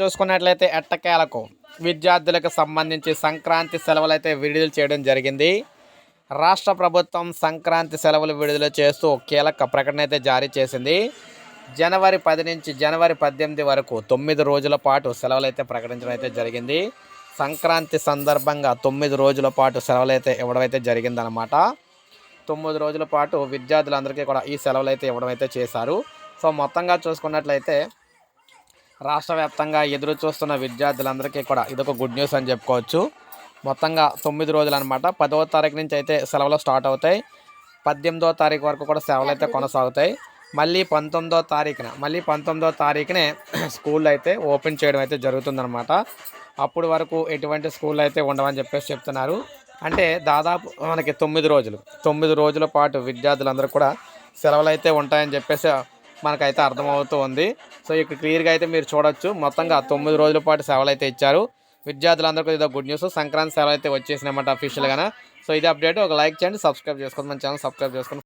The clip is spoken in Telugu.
చూసుకున్నట్లయితే ఎట్టకేలకు విద్యార్థులకు సంబంధించి సంక్రాంతి సెలవులు అయితే విడుదల చేయడం జరిగింది. రాష్ట్ర ప్రభుత్వం సంక్రాంతి సెలవులు విడుదల చేస్తూ కీలక ప్రకటన అయితే జారీ చేసింది. జనవరి పది నుంచి జనవరి పద్దెనిమిది వరకు తొమ్మిది రోజుల పాటు సెలవులు అయితే ప్రకటించడం అయితే జరిగింది. సంక్రాంతి సందర్భంగా తొమ్మిది రోజుల పాటు సెలవులు అయితే ఇవ్వడం అయితే జరిగిందనమాట తొమ్మిది రోజుల పాటు విద్యార్థులందరికీ కూడా ఈ సెలవులు అయితే ఇవ్వడం అయితే చేశారు. సో మొత్తంగా చూసుకున్నట్లయితే రాష్ట్ర వ్యాప్తంగా ఎదురు చూస్తున్న విద్యార్థులందరికీ కూడా ఇదొక గుడ్ న్యూస్ అని చెప్పుకోవచ్చు. మొత్తంగా తొమ్మిది రోజులు అనమాట పదవ తారీఖు నుంచి అయితే సెలవులు స్టార్ట్ అవుతాయి. పద్దెనిమిదో తారీఖు వరకు కూడా సెలవులు అయితే కొనసాగుతాయి. మళ్ళీ పంతొమ్మిదో తారీఖున మళ్ళీ పంతొమ్మిదో తారీఖునే స్కూల్ అయితే ఓపెన్ చేయడం అయితే జరుగుతుందన్నమాట. అప్పుడు వరకు ఎటువంటి స్కూల్ అయితే ఉండవని చెప్పేసి చెప్తున్నారు. అంటే దాదాపు మనకి తొమ్మిది రోజులు తొమ్మిది రోజుల పాటు విద్యార్థులందరూ కూడా సెలవులు అయితే ఉంటాయని చెప్పేసి మనకైతే అర్థమవుతూ ఉంది. సో ఇక్కడ క్లియర్గా అయితే మీరు చూడొచ్చు. మొత్తంగా తొమ్మిది రోజుల పాటు సెలవులు అయితే ఇచ్చారు. విద్యార్థులందరికీ ఇదో గుడ్ న్యూస్. సంక్రాంతి సెలవు అయితే వచ్చేసినమాట అఫీషియల్గానే సో ఇది అప్డేట్. ఒక లైక్ చేయండి సబ్స్క్రైబ్ చేసుకోండి మన ఛానల్ సబ్స్క్రైబ్ చేసుకోండి.